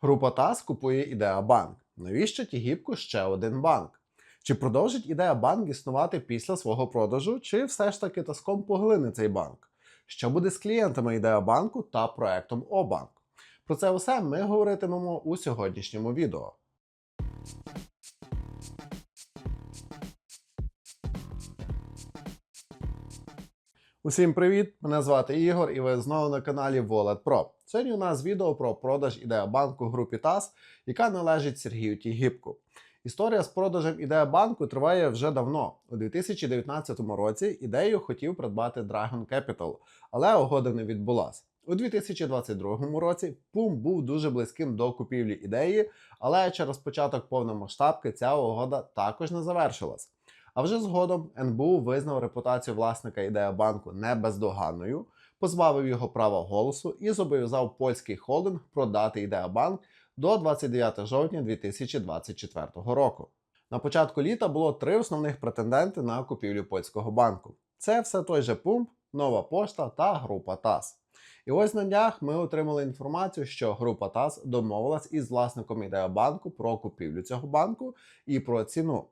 Група ТАС купує Ідеабанк. Навіщо Тігіпку ще один банк? Чи продовжить Ідеабанк існувати після свого продажу, чи все ж таки Таском поглине цей банк? Що буде з клієнтами Ідеабанку та проектом Обанк? Про це усе ми говоритимемо у сьогоднішньому відео. Усім привіт! Мене звати Ігор, і ви знову на каналі Wallet Pro. Сьогодні у нас відео про продаж ідея банку групі ТАС, яка належить Сергію Тігіпку. Історія з продажем ідея банку триває вже давно. У 2019 році ідею хотів придбати Dragon Capital, але угода не відбулася. У 2022 році Пум був дуже близьким до купівлі ідеї, але через початок повномасштабки ця угода також не завершилась. А вже згодом НБУ визнав репутацію власника ідея банку небездоганною, позбавив його права голосу і зобов'язав польський холдинг продати ідея банк до 29 жовтня 2024 року. На початку літа було три основних претенденти на купівлю польського банку: це все той же Пумп, Нова Пошта та група ТАС. І ось на днях ми отримали інформацію, що група ТАС домовилась із власником ідея банку про купівлю цього банку і про ціну.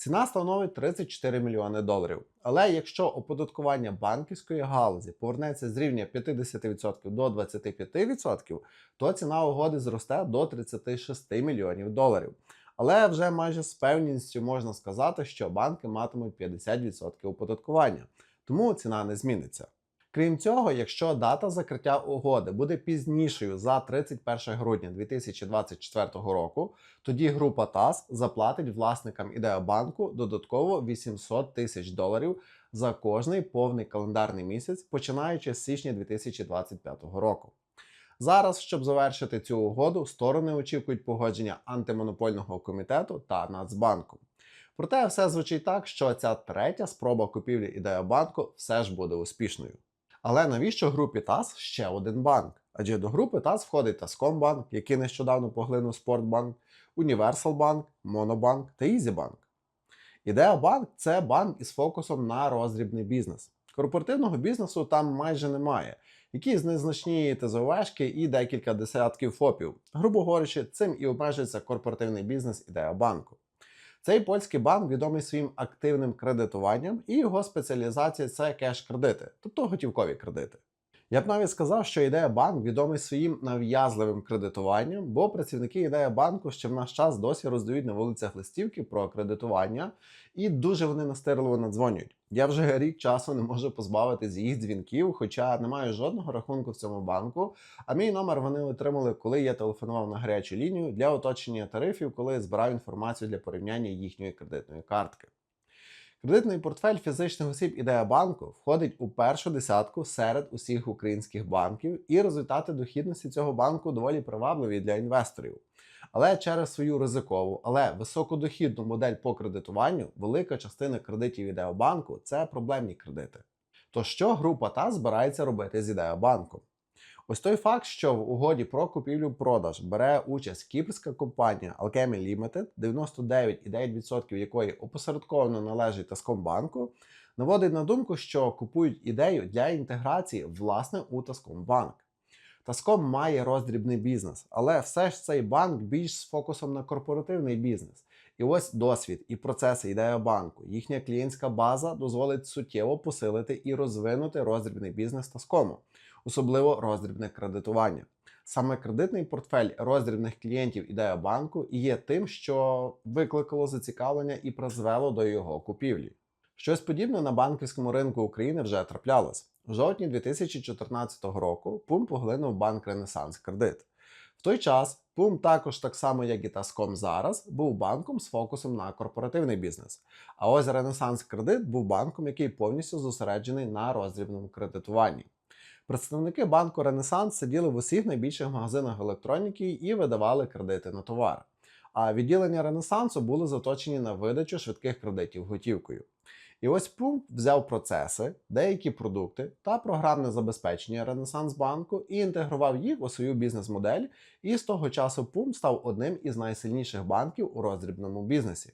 Ціна становить 34 мільйони доларів. Але якщо оподаткування банківської галузі повернеться з рівня 50% до 25%, то ціна угоди зросте до 36 мільйонів доларів. Але вже майже з певністю можна сказати, що банки матимуть 50% оподаткування, тому ціна не зміниться. Крім цього, якщо дата закриття угоди буде пізнішою за 31 грудня 2024 року, тоді група ТАС заплатить власникам ідеабанку додатково 800 тисяч доларів за кожний повний календарний місяць, починаючи з січня 2025 року. Зараз, щоб завершити цю угоду, сторони очікують погодження антимонопольного комітету та Нацбанку. Проте все звучить так, що ця третя спроба купівлі ідеабанку все ж буде успішною. Але навіщо групі ТАС ще один банк? Адже до групи ТАС входить Таскомбанк, який нещодавно поглинув Спортбанк, Універсалбанк, Монобанк та Ізібанк. Ідея банк це банк із фокусом на роздрібний бізнес. Корпоративного бізнесу там майже немає. Якісь незначні ТЗОВшки і декілька десятків ФОПів. Грубо говорячи, цим і обмежується корпоративний бізнес ідея банку. Цей польський банк відомий своїм активним кредитуванням, і його спеціалізація це кеш-кредити, тобто готівкові кредити. Я б навіть сказав, що ідея банк відомий своїм нав'язливим кредитуванням, бо працівники ідея банку ще в наш час досі роздають на вулицях листівки про кредитування, і дуже вони настирливо надзвонюють. Я вже рік часу не можу позбавитись їх дзвінків, хоча не маю жодного рахунку в цьому банку. А мій номер вони отримали, коли я телефонував на гарячу лінію для оточення тарифів, коли збирав інформацію для порівняння їхньої кредитної картки. Кредитний портфель фізичних осіб ідея банку входить у першу десятку серед усіх українських банків, і результати дохідності цього банку доволі привабливі для інвесторів. Але через свою ризикову, але високодохідну модель по кредитуванню велика частина кредитів ідеобанку це проблемні кредити. То що група ТАС збирається робити з ідеобанком? Ось той факт, що в угоді про купівлю-продаж бере участь кіпрська компанія Alchemy Limited, 99,9% якої опосередковано належить Таскомбанку, наводить на думку, що купують ідею для інтеграції власне у Таскомбанк. Таском має роздрібний бізнес, але все ж цей банк більш з фокусом на корпоративний бізнес. І ось досвід і процеси ідея банку. Їхня клієнтська база дозволить суттєво посилити і розвинути роздрібний бізнес Таскому особливо роздрібне кредитування. Саме кредитний портфель роздрібних клієнтів ідея банку є тим, що викликало зацікавлення і призвело до його купівлі. Щось подібне на банківському ринку України вже траплялось. У жовтні 2014 року Пум поглинув банк Ренесанс Кредит. В той час Пум також, так само як і Таском зараз, був банком з фокусом на корпоративний бізнес. А ось Ренесанс Кредит був банком, який повністю зосереджений на роздрібному кредитуванні. Представники банку Ренесанс сиділи в усіх найбільших магазинах електроніки і видавали кредити на товар. А відділення Ренесансу були заточені на видачу швидких кредитів готівкою. І ось пункт взяв процеси, деякі продукти та програмне забезпечення Ренесанс банку і інтегрував їх у свою бізнес-модель. І з того часу Пум став одним із найсильніших банків у роздрібному бізнесі.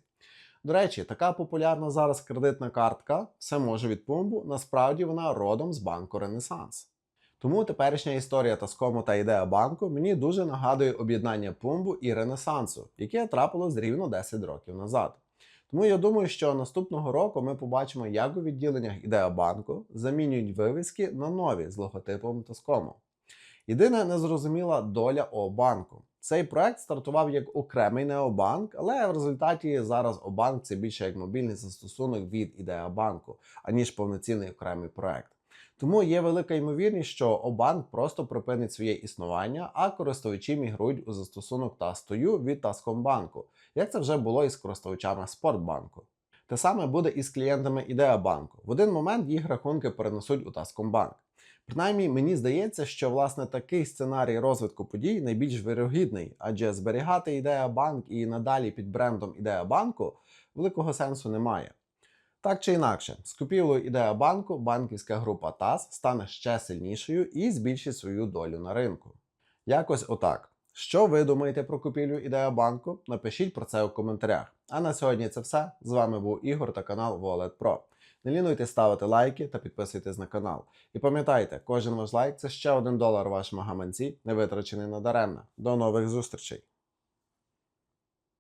До речі, така популярна зараз кредитна картка, все може від Пумбу, насправді вона родом з банку Ренесанс. Тому теперішня історія Таскому та ідея банку мені дуже нагадує об'єднання Пумбу і Ренесансу, яке трапилось рівно 10 років назад. Тому я думаю, що наступного року ми побачимо, як у відділеннях ідея банку замінюють вивіски на нові з логотипом Таскому. Єдина незрозуміла доля О-банку. Цей проект стартував як окремий необанк, але в результаті зараз Обанк це більше як мобільний застосунок від ідея банку, аніж повноцінний окремий проект. Тому є велика ймовірність, що Обанк просто припинить своє існування, а користувачі мігрують у застосунок Тастою від Таскомбанку, як це вже було із користувачами Спортбанку. Те саме буде і з клієнтами Ідеабанку. В один момент їх рахунки перенесуть у Таскомбанк. Принаймні, мені здається, що власне такий сценарій розвитку подій найбільш вирогідний, адже зберігати ідея банк і надалі під брендом ідея банку великого сенсу немає. Так чи інакше, з купівлею ідея банку банківська група ТАС стане ще сильнішою і збільшить свою долю на ринку. Якось отак. Що ви думаєте про купівлю ідея банку? Напишіть про це у коментарях. А на сьогодні це все. З вами був Ігор та канал Wallet Pro. Не лінуйте ставити лайки та підписуйтесь на канал. І пам'ятайте, кожен ваш лайк це ще один долар вашому гаманці, не витрачений надаремно. До нових зустрічей!